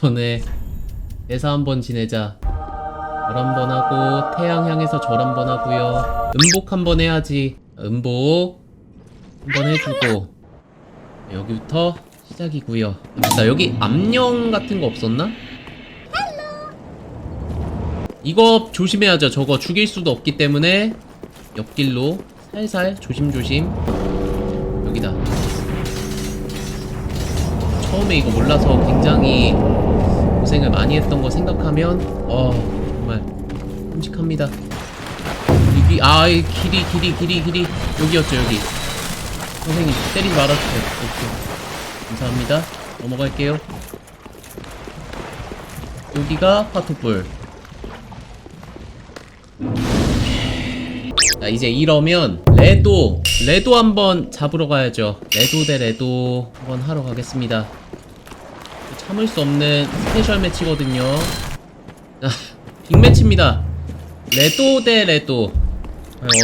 전에 대사 한번 지내자. 절 한번 하고 태양 향해서 절 한번 하고요. 음복 한번 해야지. 음복 한번 해주고 여기부터 시작이고요. 나 여기 암령 같은 거 없었나? 이거 조심해야죠. 저거 죽일 수도 없기 때문에 옆길로 살살 조심조심. 여기다. 처음에 이거 몰라서 굉장히 고생을 많이 했던 거 생각하면 어 정말 끔찍합니다. 여기 아이 길이 길이 길이 길이 여기였죠 여기. 선생님 때리지 말아주세요. 오케이. 감사합니다. 넘어갈게요. 여기가 파토불. 자 이제 이러면 레도 레도 한번 잡으러 가야죠. 레도 대 레도 한번 하러 가겠습니다. 참을 수 없는 스페셜 매치거든요. 아, 빅매치입니다. 레도 대 레도.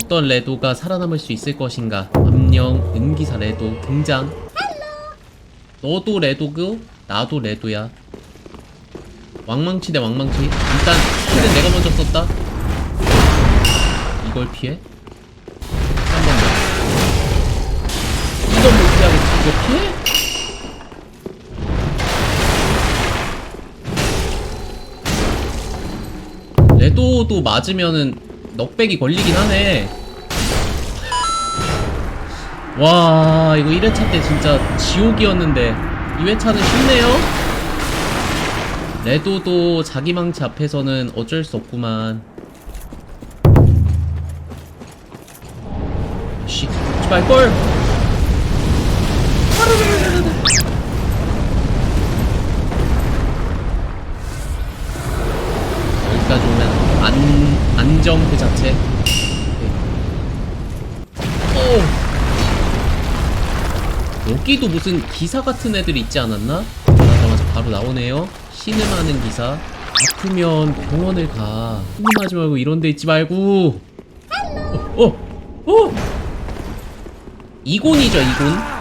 어떤 레도가 살아남을 수 있을 것인가? 암령 은기사 레도 등장. 너도 레도고 나도 레도야. 왕망치 대 왕망치. 일단 스킬은 내가 먼저 썼다. 이걸 피해? 한번 더. 이건 못 피하겠지. 이거 피해? 레도도 맞으면은 넉백이 걸리긴 하네. 와, 이거 1회차 때 진짜 지옥이었는데 2회차는 쉽네요? 레도도 자기 망치 앞에서는 어쩔 수 없구만. 씨, 제발 걸! 안, 안정 그 자체. 오케이. 오! 여기도 무슨 기사 같은 애들이 있지 않았나? 나자마자 바로 나오네요. 신음하는 기사. 아프면 병원을 가. 신음하지 말고 이런 데 있지 말고. 어, 어, 어! 이곤이죠, 이곤.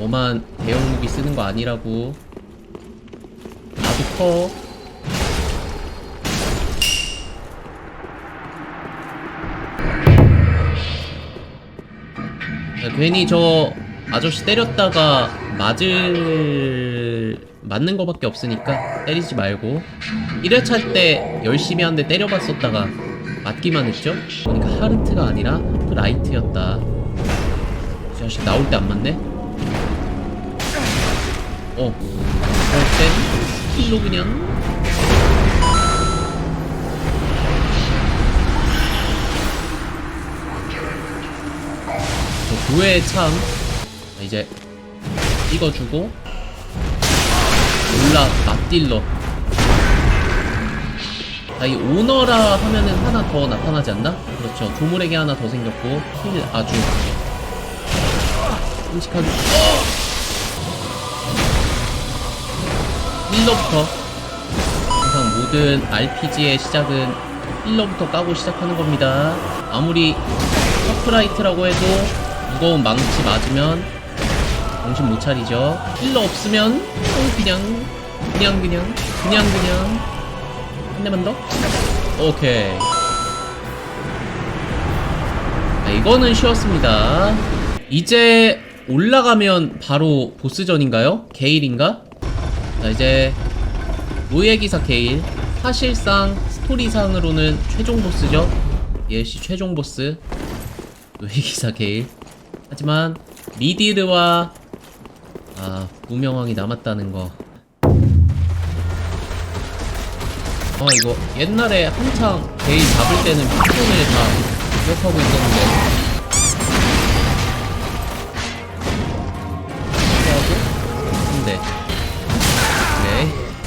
어만 대형 무기 쓰는 거 아니라고. 나도 커. 야, 괜히 저 아저씨 때렸다가 맞을 맞는 거밖에 없으니까 때리지 말고 1회차 때 열심히 한데 때려봤었다가 맞기만 했죠? 그러니까 하르트가 아니라 라이트였다 이 자식 나올 때 안 맞네? 어 어때? 힐로 그냥 저 교회의 참 자, 이제 찍어주고 올라 맞딜러 자, 이 오너라 하면은 하나 더 나타나지 않나? 그렇죠. 조물에게 하나 더 생겼고, 힐 아주. 끔찍하게. 힐러부터. 항상 모든 RPG의 시작은 힐러부터 까고 시작하는 겁니다. 아무리 서프라이트라고 해도 무거운 망치 맞으면 정신 못 차리죠. 힐러 없으면 어, 그냥 그냥 그냥 그냥 그냥 한 대만 더? 오케이. 자, 이거는 쉬웠습니다. 이제 올라가면 바로 보스전인가요? 게일인가? 자, 이제 노예 기사 게일. 사실상 스토리상으로는 최종 보스죠. 예시 최종 보스. 노예 기사 게일. 하지만 미디르와 아 무명왕이 남았다는 거. 아 이거 옛날에 한창 게일 잡을 때는 피톤을 다 기억하고 있었는데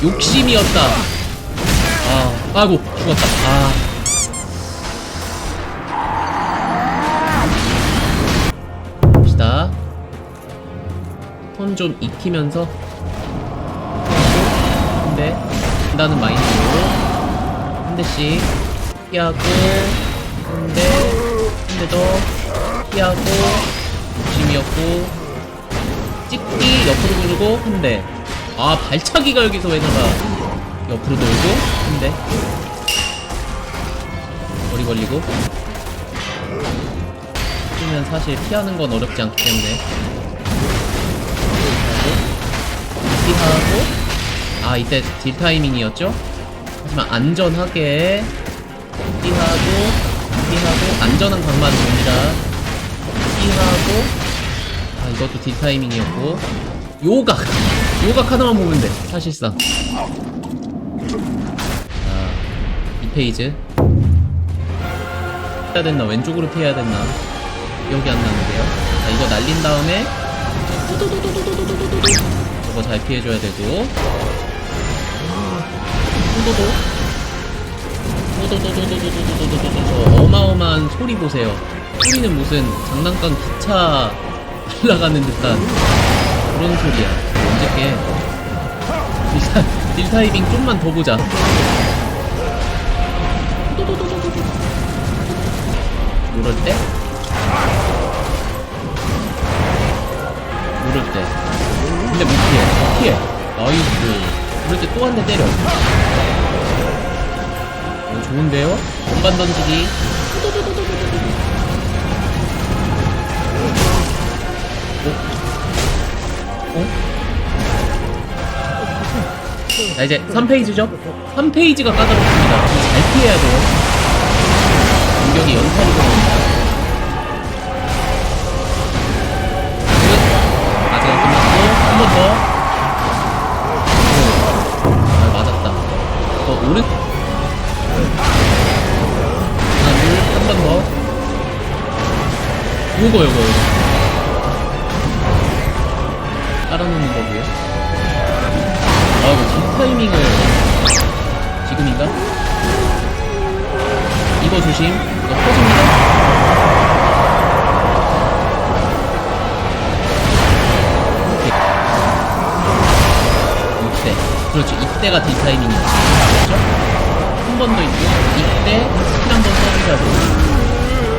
욕심이었다. 아 아이고 죽었다. 아. 봅시다. 톤 좀 익히면서. 근데 한다는 마인드로. 한 대씩 피하고 한 대, 한대 더 피하고 욕심이었고. 찍기 옆으로 돌고 한 대 아 발차기가 여기서 왜 나가 옆으로 돌고? 한대 머리 걸리고? 쓰면 사실 피하는 건 어렵지 않기 때문에. 피하고? 아 이때 딜 타이밍이었죠? 하지만 안전하게 피하고 피하고 안전한 각만 봅니다. 피하고. 아 이것도 딜 타이밍이었고. 요각 오각 하나만 보면 돼 사실상. 자, 이 페이지. 해야 됐나? 왼쪽으로 피해야 됐나? 기억이 안 나는데요. 자 이거 날린 다음에 저거 잘 피해줘야 되고. 저 어마어마한 소리 보세요. 소리는 무슨 장난감 기차 날라가는 듯한. 그런 소리야. 언제 깨? 딜타, 딜타이빙 좀만 더 보자. 이럴 때? 이럴 때. 근데 못 피해? 피해. 나이스. 이럴 때또 한 대 때려. 오, 좋은데요? 공간 던지기 자 이제 3페이지죠? 3페이지가 까다롭습니다 잘 피해야 돼요 공격이 연타로 들어옵니다 아직 안 끝났고 한 번 더. 오, 아, 맞았다. 더 오른. 하나 둘, 한번 더. 요거 요거 요거. 타이밍을 지금인가? 이거 조심. 이거 터집니다. 이때 그렇죠 이때가 딜타이밍이죠? 한 번 더 있고 이때 스킬 한번 써주자고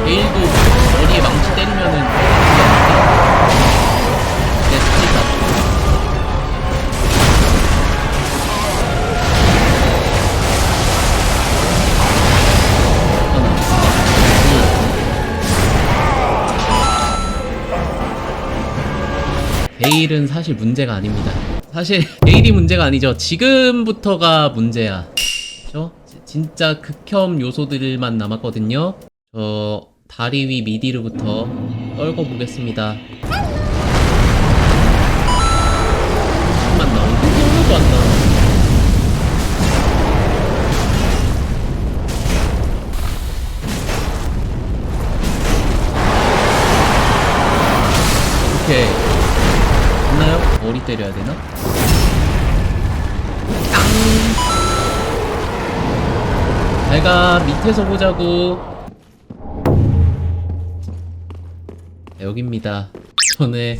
내일도 베일은 사실 문제가 아닙니다. 사실 베일이 문제가 아니죠. 지금부터가 문제야. 그죠? 지- 진짜 극혐 요소들만 남았거든요. 저 다리 위 미디르부터 떨궈 보겠습니다. 때려야 되나? 땅! 잘가 밑에서 보자고 네, 여기입니다 전에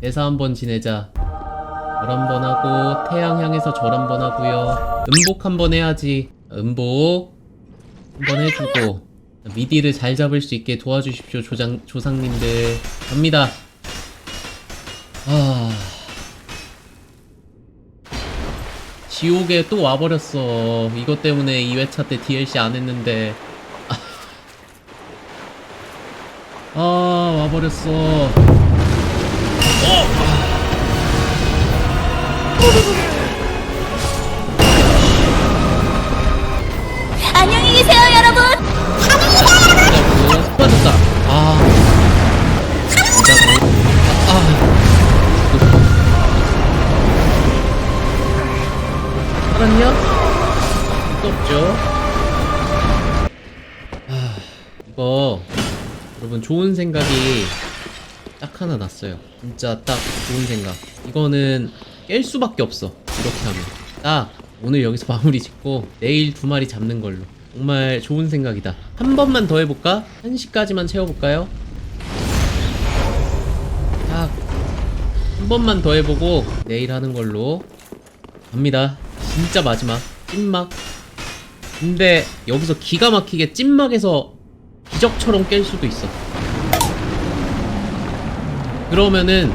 대사 한번 지내자 절 한번 하고 태양 향해서 절 한번 하고요 음복 한번 해야지 음복 한번 해주고 미디를 잘 잡을 수 있게 도와주십시오 조장, 조상님들 갑니다 아. 지옥에 또 와버렸어. 이것 때문에 2회차 때 DLC 안 했는데. 아, 와버렸어. 안 이거 여러분 좋은 생각이 딱 하나 났어요. 진짜 딱 좋은 생각. 이거는 깰 수밖에 없어. 이렇게 하면. 딱 오늘 여기서 마무리 짓고 내일 두 마리 잡는 걸로. 정말 좋은 생각이다. 한 번만 더 해볼까? 1시까지만 채워볼까요? 딱 한 번만 더 해보고 내일 하는 걸로 갑니다. 진짜 마지막 찐막. 근데 여기서 기가 막히게 찐막에서 기적처럼 깰 수도 있어. 그러면은